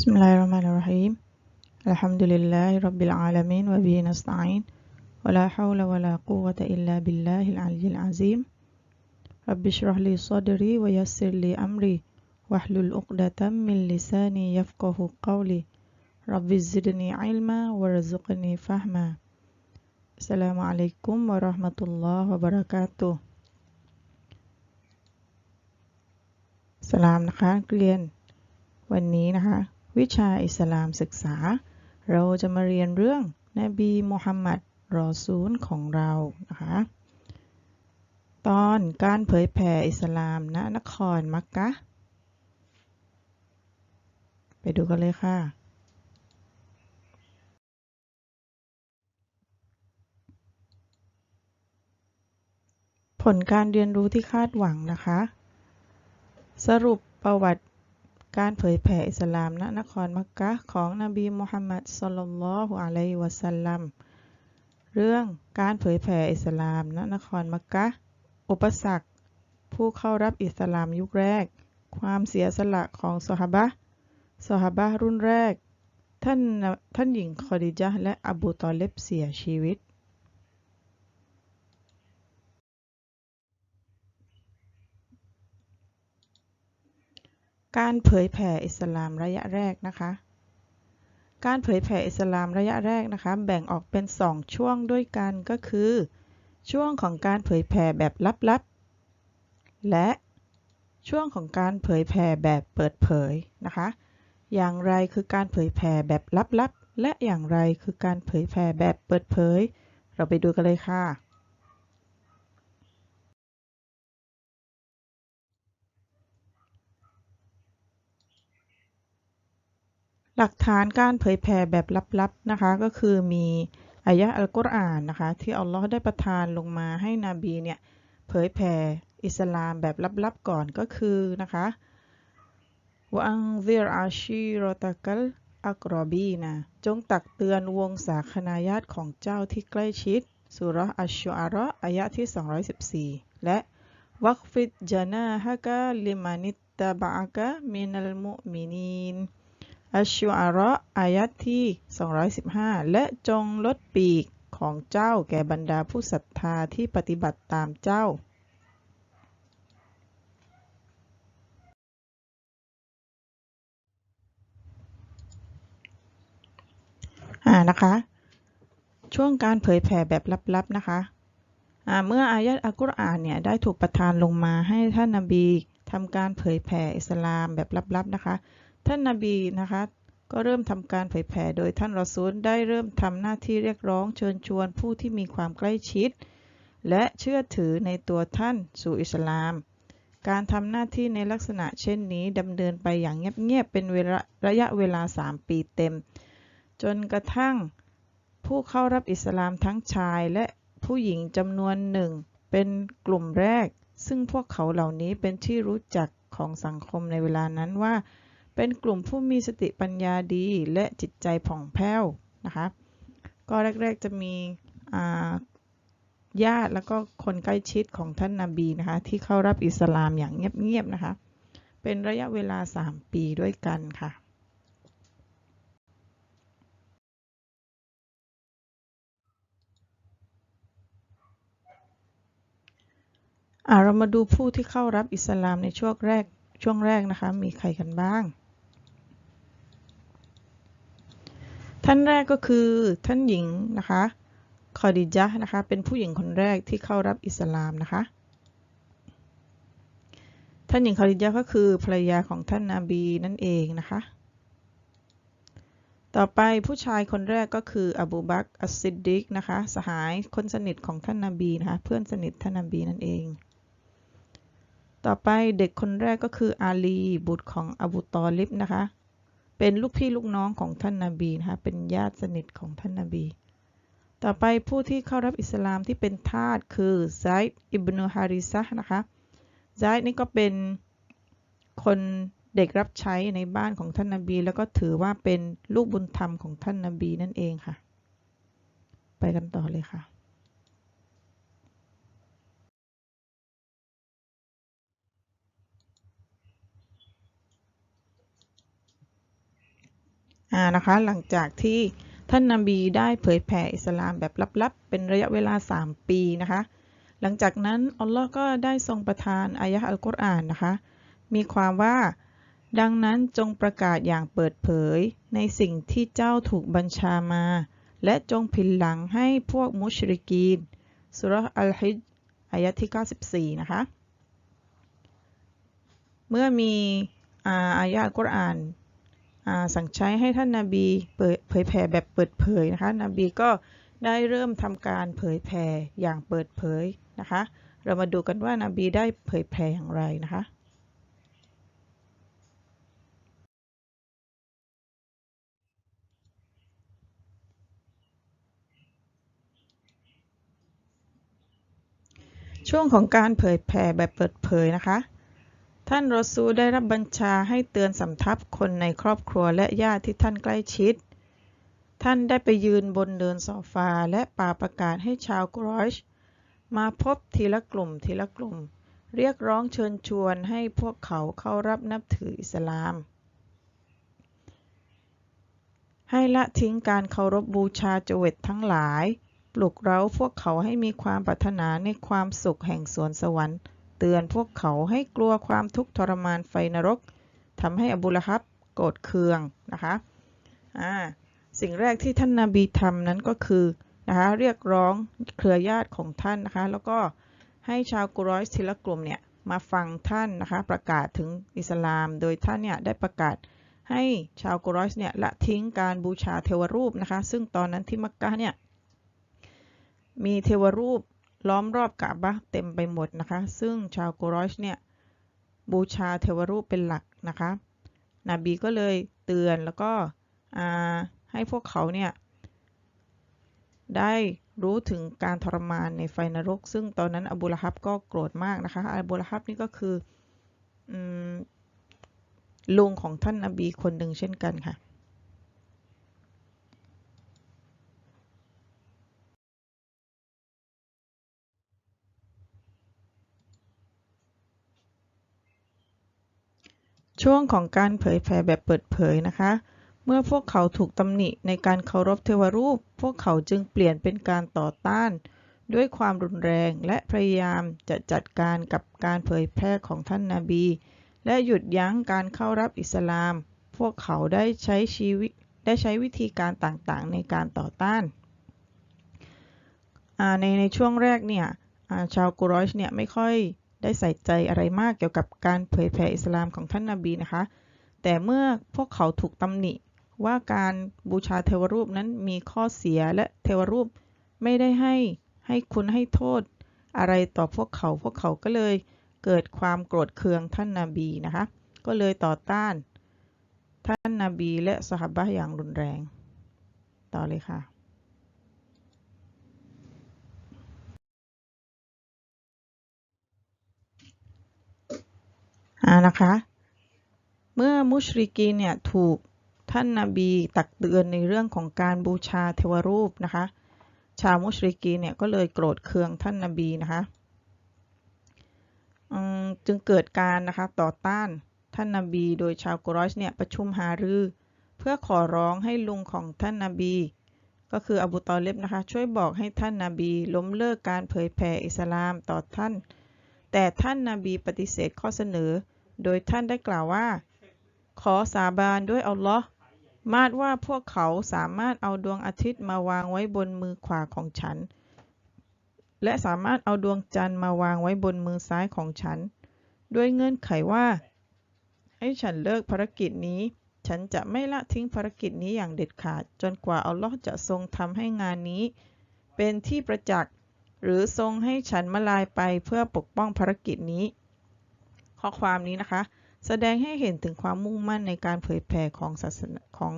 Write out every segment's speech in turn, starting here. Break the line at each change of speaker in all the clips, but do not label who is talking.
بسم الله الرحمن الرحيم. الحمد لله رب العالمين وبه نستعين ولا حول ولا قوة إلا بالله العلي العظيم. رب اشرح لي صدري ويسر لي أمري واحلل عقدة من لساني يفقه قولي. رب زدني علما وارزقني فهما. السلام عليكم ورحمة الله وبركاته. سلام نخان كلين วันนี้นะคะ วิชาอิสลามศึกษา เราจะมาเรียนเรื่องนบีมุฮัมมัดรอซูลของเรานะคะตอนการเผยแผ่อิสลามณนครมักกะ ไปดูกันเลยค่ะ ผลการเรียนรู้ที่คาดหวังนะคะ สรุปประวัติ การเผยแผ่อิสลามณนครมักกะของนบีมุฮัมมัดศ็อลลัลลอฮุอะลัยฮิวะซัลลัม เรื่องการเผยแผ่อิสลามณนครมักกะ อุปสรรค ผู้เข้ารับอิสลามยุคแรก ความเสียสละของซอฮาบะห์ซอฮาบะรุ่นแรก ท่านท่านหญิงคอดิญะห์และอบูตอเลบเสียชีวิต การเผยแผ่อิสลามระยะแรกนะคะ การเผยแผ่อิสลามระยะแรกนะคะ แบ่งออกเป็น 2 ช่วงด้วยกันก็คือ ช่วงของการเผยแผ่แบบลับๆ และช่วงของการเผยแผ่แบบเปิดเผยนะคะ อย่างไรคือการเผยแผ่แบบลับๆ และอย่างไรคือการเผยแผ่แบบเปิดเผย เราไปดูกันเลยค่ะ หลักฐานการเผยแผ่แบบลับๆนะคะก็คือมีอายะอัลกุรอานนะคะที่อัลลอฮ์ได้ประทานลงมาให้นบีเนี่ยเผยแผ่อิสลามแบบลับๆก่อนก็คือนะคะวะอังซิรอาชีรตะกัลอักรอบีนะจงตักเตือนวงสาคนาญาติของเจ้าที่ใกล้ชิดสุรอัชชุอาระอายะที่ 214 และวักฟิดจานาฮะกะลิมานิตตะบะกะมินัลมุมินีน อัชชุอาระอายะที่ 215 และจงลดปีกของเจ้าแก่บรรดาผู้ศรัทธาที่ปฏิบัติตามเจ้า อ่านะคะ ช่วงการเผยแผ่แบบลับๆนะคะเมื่ออายะอัลกุรอานเนี่ยได้ถูกประทานลงมาให้ท่านนบีทำการเผยแผ่อิสลามแบบลับๆนะคะ ท่านนบีนะคะก็เริ่มทำการเผยแผ่โดยท่านรอซูลได้เริ่มทำหน้าที่เรียกร้องเชิญชวนผู้ที่มีความใกล้ชิด และเชื่อถือในตัวท่านสู่อิสลาม การทำหน้าที่ในลักษณะเช่นนี้ดำเนินไปอย่างเงียบๆเป็นเวลาระยะเวลา 3 ปีเต็ม จนกระทั่งผู้เข้ารับอิสลามทั้งชายและผู้หญิงจำนวนหนึ่งเป็นกลุ่มแรก ซึ่งพวกเขาเหล่านี้เป็นที่รู้จักของสังคมในเวลานั้นว่า เป็นกลุ่มผู้มีสติปัญญาดีและจิตใจผ่องแผ้วนะคะ ก็แรกๆจะมีญาติแล้วก็คนใกล้ชิดของท่านนาบีนะคะ ที่เข้ารับอิสลามอย่างเงียบๆนะคะ เป็นระยะเวลา 3 ปีด้วยกันค่ะเรามาดูผู้ที่เข้ารับอิสลามในช่วงแรก ช่วงแรกนะคะ มีใครกันบ้าง ท่านแรกก็คือท่านหญิงนะคะคอดิจ์นะคะ เป็นผู้หญิงคนแรกที่เข้ารับอิสลามนะคะ ท่านหญิงคอดิจ์ก็คือภรรยาของท่านนาบีนั่นเองนะคะ ต่อไปผู้ชายคนแรกก็คืออบูบักอัสซิดดิกนะคะ สหายคนสนิทของท่านนาบีนะคะ เพื่อนสนิทท่านนาบีนั่นเอง ต่อไปเด็กคนแรกก็คืออาลีบุตรของอบูตอลิบนะคะ เป็นลูกพี่ลูกน้องของท่านนาบีนะคะ เป็นญาติสนิทของท่านนาบี ต่อไปผู้ที่เข้ารับอิสลามที่เป็นทาสคือไซด์อิบนุฮาริซะนะคะไซด์นี่ก็เป็นคนเด็กรับใช้ในบ้านของท่านนาบี แล้วก็ถือว่าเป็นลูกบุญธรรมของท่านนาบีนั่นเองค่ะ ไปกันต่อเลยค่ะ อ่านะคะหลังจากที่ท่านนบีได้เผยแผ่อิสลามแบบลับๆ เป็นระยะเวลา 3 ปีนะคะ หลังจากนั้นอัลลอฮ์ก็ได้ทรงประทานอายะห์อัลกุรอานนะคะ มีความว่า ดังนั้นจงประกาศอย่างเปิดเผยในสิ่งที่เจ้าถูกบัญชามา และจงผินหลังให้พวกมุชริกีนสุรอัลฮิจอายะที่ 94 นะคะ เมื่อมีอาอายะอัลกุรอาน สั่งใช้ให้ท่านนาบีเผยแผ่แบบเปิดเผยนะคะนบีก็ได้เริ่มทำการเผยแผ่อย่างเปิดเผยนะคะ เรามาดูกันว่านาบีได้เผยแผ่อย่างไรนะคะช่วงของการเผยแผ่แบบเปิดเผยนะคะ ท่านรอซูได้รับบัญชาให้เตือนสำทับคนในครอบครัวและญาติที่ท่านใกล้ชิด ท่านได้ไปยืนบนเดินโซฟาและป่าประกาศให้ชาวกรอยชมาพบทีละกลุ่มทีละกลุ่ม เรียกร้องเชิญชวนให้พวกเขาเข้ารับนับถืออิสลาม ให้ละทิ้งการเคารพบูชาจเวตทั้งหลาย ปลุกเร้าพวกเขาให้มีความปรารถนาในความสุขแห่งสวนสวรรค์ เตือนพวกเขาให้กลัวความทุกข์ทรมานไฟนรกทำให้อบูละฮับโกรธเคืองนะคะอ่าสิ่งแรกที่ท่านนาบีทำนั้นก็คือนะคะเรียกร้องเครือญาติของท่านนะคะแล้วก็ให้ชาวกุรอยทีละกลุ่มเนี่ยมาฟังท่านนะคะประกาศถึงอิสลาม โดยท่านเนี่ยได้ประกาศให้ชาวกุรอยเนี่ยละทิ้งการบูชาเทวรูปนะคะซึ่งตอนนั้นที่มักกะเนี่ยมีเทวรูป ล้อมรอบกะบะเต็มไปหมดนะคะ ซึ่งชาวกุรอชเนี่ยบูชาเทวรูปเป็นหลักนะคะนบีก็เลยเตือนแล้วก็ให้พวกเขาเนี่ยได้รู้ถึงการทรมานในไฟนรก ซึ่งตอนนั้นอบูละฮับก็โกรธมากนะคะอบูละฮับนี่ก็คือลุงของท่านนบีคนหนึ่งเช่นกันค่ะ ช่วงของการเผยแผ่แบบเปิดเผยนะคะ เมื่อพวกเขาถูกตำหนิในการเคารพเทวรูป พวกเขาจึงเปลี่ยนเป็นการต่อต้าน ด้วยความรุนแรงและพยายามจะจัดการกับการเผยแพร่ของท่านนาบี และหยุดยั้งการเข้ารับอิสลาม พวกเขาได้ใช้ชีวิตได้ใช้วิธีการต่างๆ ในการต่อต้านในในช่วงแรกเนี่ยชาวกุรอชเนี่ยไม่ค่อย ได้ใส่ใจอะไรมากเกี่ยวกับการเผยแผ่อิสลามของท่านนาบีนะคะ แต่เมื่อพวกเขาถูกตำหนิว่าการบูชาเทวรูปนั้นมีข้อเสียและเทวรูปไม่ได้ให้ให้คุณให้โทษอะไรต่อพวกเขาพวกเขาก็เลยเกิดความโกรธเคืองท่านนาบีนะคะ ก็เลยต่อต้าน ท่านนาบีและสหบะอย่างรุนแรง ต่อเลยค่ะ นะคะ เมื่อมุชริกีเนี่ยถูกท่านนาบีตักเตือนในเรื่องของการบูชาเทวรูปนะคะ ชาวมุชริกีเนี่ยก็เลยโกรธเคืองท่านนาบีนะคะจึงเกิดการนะคะต่อต้านท่านนาบี โดยชาวกุรอชเนี่ยประชุมหารือ เพื่อขอร้องให้ลุงของท่านนาบี ก็คืออบูตอเลบนะคะช่วยบอกให้ท่านนาบี ล้มเลิกการเผยแผ่อิสลามต่อท่าน แต่ท่านนาบีปฏิเสธข้อเสนอ โดยท่านได้กล่าวว่า ขอสาบานด้วยอัลลอฮ์มาดว่าพวกเขาสามารถเอาดวงอาทิตย์มาวางไว้บนมือขวาของฉัน และสามารถเอาดวงจันทร์มาวางไว้บนมือซ้ายของฉัน ด้วยเงื่อนไขว่า ให้ฉันเลิกภารกิจนี้ ฉันจะไม่ละทิ้งภารกิจนี้อย่างเด็ดขาด จนกว่าอัลลอฮ์จะทรงทำให้งานนี้ เป็นที่ประจักษ์หรือทรงให้ฉันมาลายไปเพื่อปกป้องภารกิจนี้ ข้อความนี้นะคะ แสดงให้เห็นถึงความมุ่งมั่นในการเผยแผ่ของศาสนาของ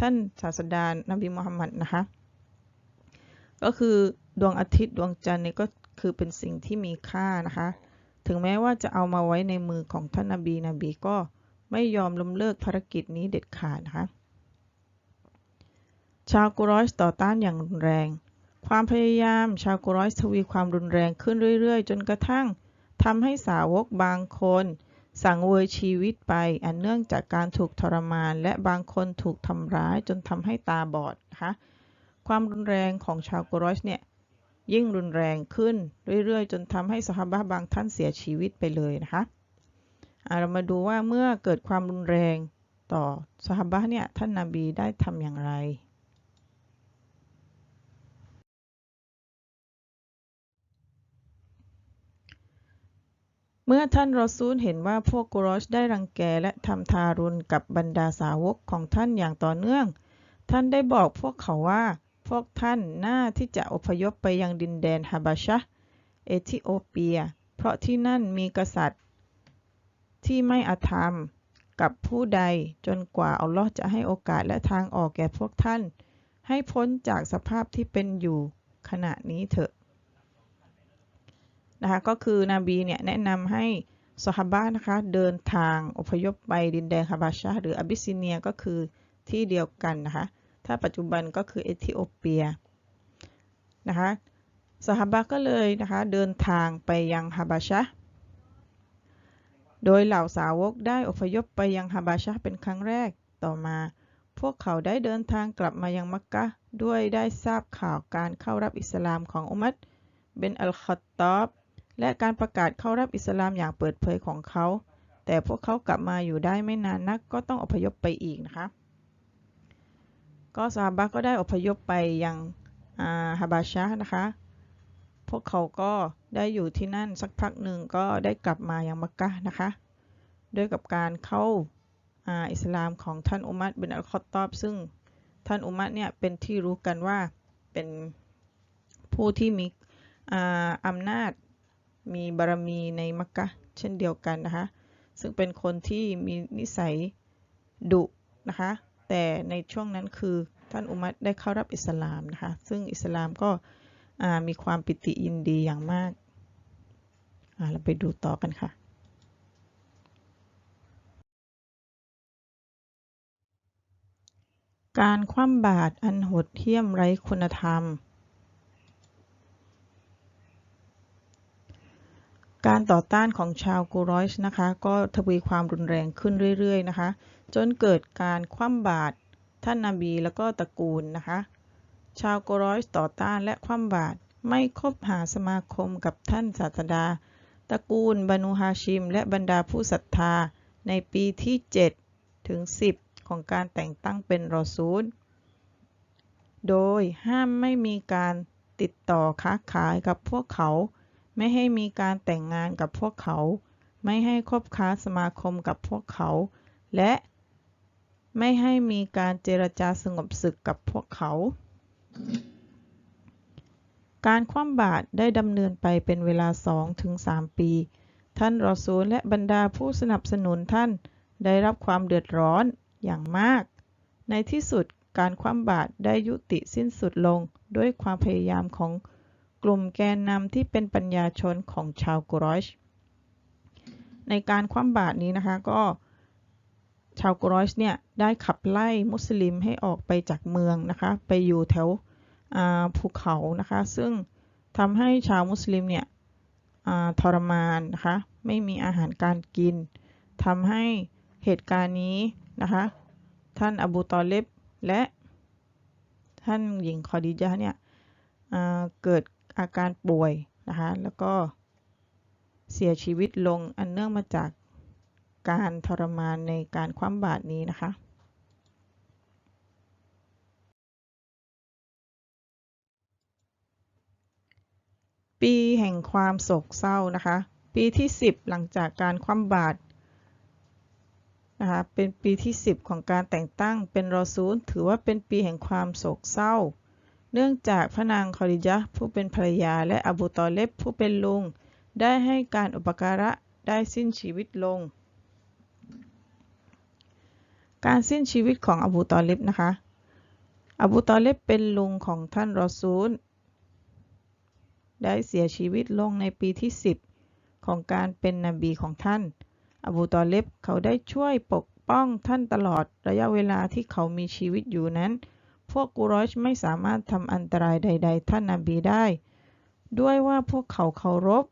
ท่านศาสดานบีมุฮัมมัดนะคะ ก็คือดวงอาทิตย์ดวงจันทร์นี่ก็คือเป็นสิ่งที่มีค่านะคะ ถึงแม้ว่าจะเอามาไว้ในมือของท่านนบีนบีก็ไม่ยอมล้มเลิกภารกิจนี้เด็ดขาดนะคะ ชาวกุรอชต่อต้านอย่างรุนแรง ความพยายามชาวกุรอชทวีความรุนแรงขึ้นเรื่อย ๆ จนกระทั่ง ทำให้สาวกบางคน สังเวยชีวิตไป อันเนื่องจากการถูกทรมาน และบางคนถูกทำร้ายจนทำให้ตาบอดนะคะความรุนแรงของชาวกรอชเนี่ยยิ่งรุนแรงขึ้นเรื่อยๆ จนทำให้สหบะบางท่านเสียชีวิตไปเลยนะคะเรามาดูว่าเมื่อเกิดความรุนแรงต่อสหบะเนี่ยท่านนาบีได้ทำอย่างไร มื่อท่านรอซูลเห็นว่าพวกกุรอชได้รังแกและทำทารุณกับบรรดาสาวกของท่านอย่างต่อเนื่อง ท่านได้บอกพวกเขาว่า พวกท่านน่าที่จะอพยพไปยังดินแดนฮาบาชะ เอธิโอเปีย เพราะที่นั่นมีกษัตริย์ ที่ไม่อาธรรมกับผู้ใดจนกว่าอัลลอฮ์จะให้โอกาสและทางออกแก่พวกท่าน ให้พ้นจากสภาพที่เป็นอยู่ขณะนี้เถอะ นะคะก็คือนบีเนี่ยแนะนำให้สหบ้านนะคะเดินทางอพยพไปดินแดนฮาบาชาหรืออบิสซิเนียก็คือที่เดียวกันนะคะถ้าปัจจุบันก็คือเอธิโอเปียนะคะสหบะก็เลยนะคะเดินทางไปยังฮาบาชะ โดยเหล่าสาวกได้อพยพไปยังฮาบาชะเป็นครั้งแรกต่อมา พวกเขาได้เดินทางกลับมายังมักกะด้วยได้ทราบข่าวการเข้ารับอิสลามของอุมัดเบนอัลคัตตอบ และการประกาศเข้ารับอิสลามอย่างเปิดเผยของเขา แต่พวกเขากลับมาอยู่ได้ไม่นานนักก็ต้องอพยพไปอีกนะคะ ก็ซาบะก็ได้อพยพไปยังฮาบาชะนะคะ พวกเขาก็ได้อยู่ที่นั่นสักพักหนึ่งก็ได้กลับมายังมักกะนะคะด้วยกับการเข้าอิสลามของท่านอุมัดบินอัลคอตตอบ ซึ่งท่านอุมัดเนี่ยเป็นที่รู้กันว่าเป็นผู้ที่มีอำนาจ มีบารมีในมักกะเช่นเดียวกันนะคะซึ่งเป็นคนที่มีนิสัยดุนะคะแต่ในช่วงนั้นคือท่านอุมัตได้เข้ารับอิสลามนะคะซึ่งอิสลามก็มีความปิติยินดีอย่างมากเราไปดูต่อกันค่ะการคว่ำบาตรอันโหดเหี้ยมไร้คุณธรรม การต่อต้านของชาวกูรอยช์นะคะก็ทวีความรุนแรงขึ้นเรื่อยๆนะคะ จนเกิดการคว่ำบาตรท่านนาบีแล้วก็ตระกูลนะคะ ชาวโกรอยต่อต้านและคว่ำบาตรไม่คบหาสมาคมกับท่านศาสดา ตระกูลบานูฮาชิม และบรรดาผู้ศรัทธาในปีที่ 7 ถึง 10 ของการแต่งตั้งเป็นรอซูล โดยห้ามไม่มีการติดต่อค้าขายกับพวกเขา ไม่ให้มีการแต่งงานกับพวกเขา ไม่ให้คบค้าสมาคมกับพวกเขา และไม่ให้มีการเจรจาสงบศึกกับพวกเขา การคว่ำบาตรได้ดำเนินไปเป็นเวลา2-3ปี ท่านรอซูลและบรรดาผู้สนับสนุนท่านได้รับความเดือดร้อนอย่างมาก ในที่สุดการคว่ำบาตรได้ยุติสิ้นสุดลงด้วยความพยายามของ กลุ่มแกนนำที่เป็นปัญญาชนของชาวกรอชในการคว่ำบาตรนี้นะคะก็ชาวกรอยส์เนี่ยได้ขับไล่มุสลิมให้ออกไปจากเมืองนะคะไปอยู่แถวภูเขานะคะซึ่งทำให้ชาวมุสลิมเนี่ยทรมานนะคะไม่มีอาหารการกินทำให้เหตุการณ์นี้นะคะท่านอบูตอเลบและท่านหญิงคอดิจาเนี่ยเกิด อาการป่วยนะคะแล้วก็เสียชีวิตลงอันเนื่องมาจากการทรมานในการคว่ำบาตรนี้นะคะ ปีแห่งความโศกเศร้านะคะ ปีที่ 10 หลังจากการคว่ำบาตรนะคะเป็นปีที่ 10 ของการแต่งตั้งเป็นรอซูลถือว่าเป็นปีแห่งความโศกเศร้า เนื่องจากพระนางคอริยะผู้เป็นภรรยาและอบูตอเลบผู้เป็นลุง ได้ให้การอุปการะได้สิ้นชีวิตลง การสิ้นชีวิตของอบูตอเลบนะคะ อบูตอเลบเป็นลุงของท่านรอซูล ได้เสียชีวิตลงในปีที่ 10 ของการเป็นนบีของท่าน อบูตอเลบเขาได้ช่วยปกป้องท่านตลอดระยะเวลาที่เขามีชีวิตอยู่นั้น พวกกุรอชไม่สามารถทำอันตรายใด ๆ ท่านนบีได้ ด้วยว่าพวกเขาเคารพ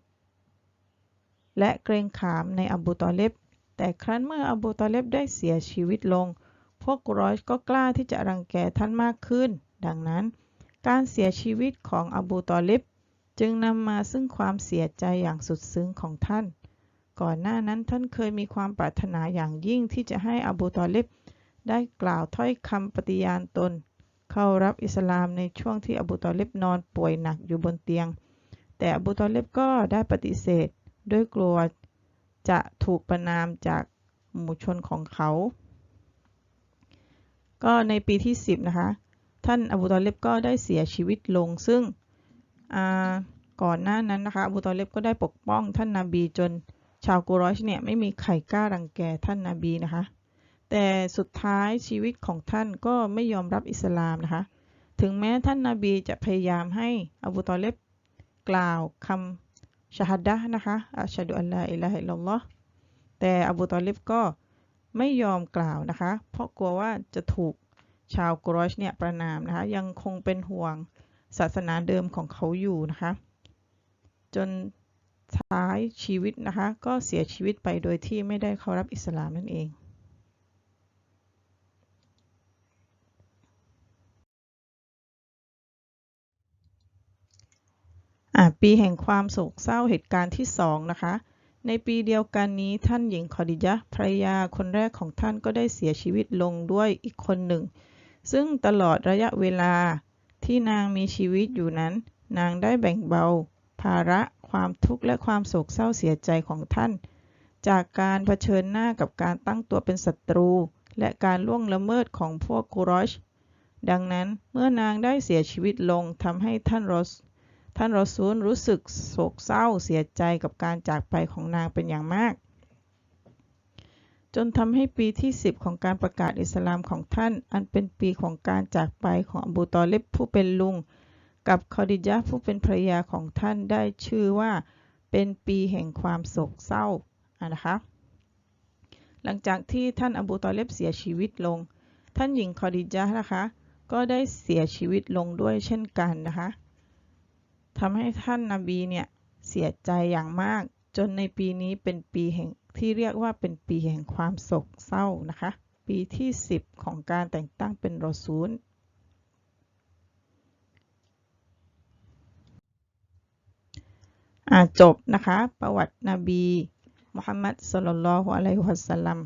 และเกรงขามในอบูตอเลบแต่ครั้นเมื่ออบูตอเลบได้เสียชีวิตลง พวกกุรอยชก็กล้าที่จะรังแกท่านมากขึ้น ดังนั้น การเสียชีวิตของอบูตอเลบจึงนำมาซึ่งความเสียใจอย่างสุดซึ้งของท่าน ก่อนหน้านั้นท่านเคยมีความปรารถนาอย่างยิ่งที่จะให้อบูตอเลบได้กล่าวถ้อยคำปฏิญาณตน เข้ารับอิสลามในช่วงที่อบูตอเลบนอนป่วยหนักอยู่บนเตียง แต่อบูตอเลบก็ได้ปฏิเสธด้วยกลัวจะถูกประนามจากหมู่ชนของเขา ก็ในปีที่ 10 นะคะ ท่านอบูตอเลบก็ได้เสียชีวิตลง ซึ่งก่อนหน้านั้นนะคะ อบูตอเลบก็ได้ปกป้องท่านนาบีจนชาวกุรอชเนี่ยไม่มีใครกล้ารังแกท่านนาบีนะคะ แต่สุดท้ายชีวิตของท่านก็ไม่ยอมรับอิสลามนะคะ ถึงแม้ท่านนาบีจะพยายามให้อบูตอเลบกล่าวคำชาฮัดดะนะคะอัชฮะดุอัลลอฮฺอิลลาฮิลลอฮ์แต่อบูตอเลบก็ไม่ยอมกล่าวนะคะ เพราะกลัวว่าจะถูกชาวกรอชเนี่ยประนามนะคะ ยังคงเป็นห่วงศาสนาเดิมของเขาอยู่นะคะ จนท้ายชีวิตนะคะ ก็เสียชีวิตไปโดยที่ไม่ได้เข้ารับอิสลามนั่นเอง ปีแห่งความโศกเศร้าเหตุการณ์ที่สองนะคะ ในปีเดียวกันนี้ท่านหญิงคอดิยะภรยาคนแรกของท่านก็ได้เสียชีวิตลงด้วยอีกคนหนึ่ง ซึ่งตลอดระยะเวลาที่นางมีชีวิตอยู่นั้น นางได้แบ่งเบา ภาระ ความทุกข์และความโศกเศร้าเสียใจของท่าน จากการเผชิญหน้ากับการตั้งตัวเป็นศัตรู และการล่วงละเมิดของพวกกุรอชดังนั้นเมื่อนางได้เสียชีวิตลงทำให้ท่านรอส ท่านรอซูลรู้สึกโศกเศร้าเสียใจกับการจากไปของนางเป็นอย่างมาก จนทำให้ปีที่ 10 ของการประกาศอิสลามของท่าน อันเป็นปีของการจากไปของอบูตอเลบผู้เป็นลุง กับคอดิยะผู้เป็นภรรยาของท่านได้ชื่อว่าเป็นปีแห่งความโศกเศร้าะนะคะหลังจากที่ท่านอบูตอเลบเสียชีวิตลง ท่านหญิงคอดิยะนะคะ ก็ได้เสียชีวิตลงด้วยเช่นกันนะคะ ทำให้ท่านนาบีเนี่ยเสียใจอย่างมาก จนในปีนี้เป็นปีแห่งที่เรียกว่าเป็นปีแห่งความโศกเศร้านะคะ ปีที่ 10 ของการแต่งตั้งเป็นรอซูลจบนะคะ ประวัตินบีมุฮัมมัดสุลลัลลอฮุอะลัยฮิวะสัลลัม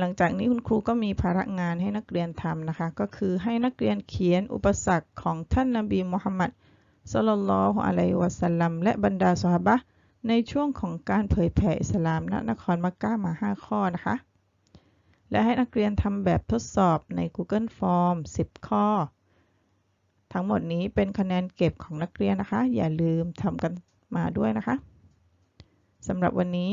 หลังจากนี้คุณครูก็มีภาระงานให้นักเรียนทำนะคะ ก็คือให้นักเรียนเขียนอุปสรรคของท่านนบีมุฮัมมัดสุลลัลลอฮุอะลัยวะสัลลัมและบรรดาสหบะในช่วงของการเผยแผ่อิสลามณนครมักกะมา 5 ข้อนะคะ และให้นักเรียนทำแบบทดสอบใน Google Form 10 ข้อ ทั้งหมดนี้เป็นคะแนนเก็บของนักเรียนนะคะ อย่าลืมทำกันมาด้วยนะคะสำหรับวันนี้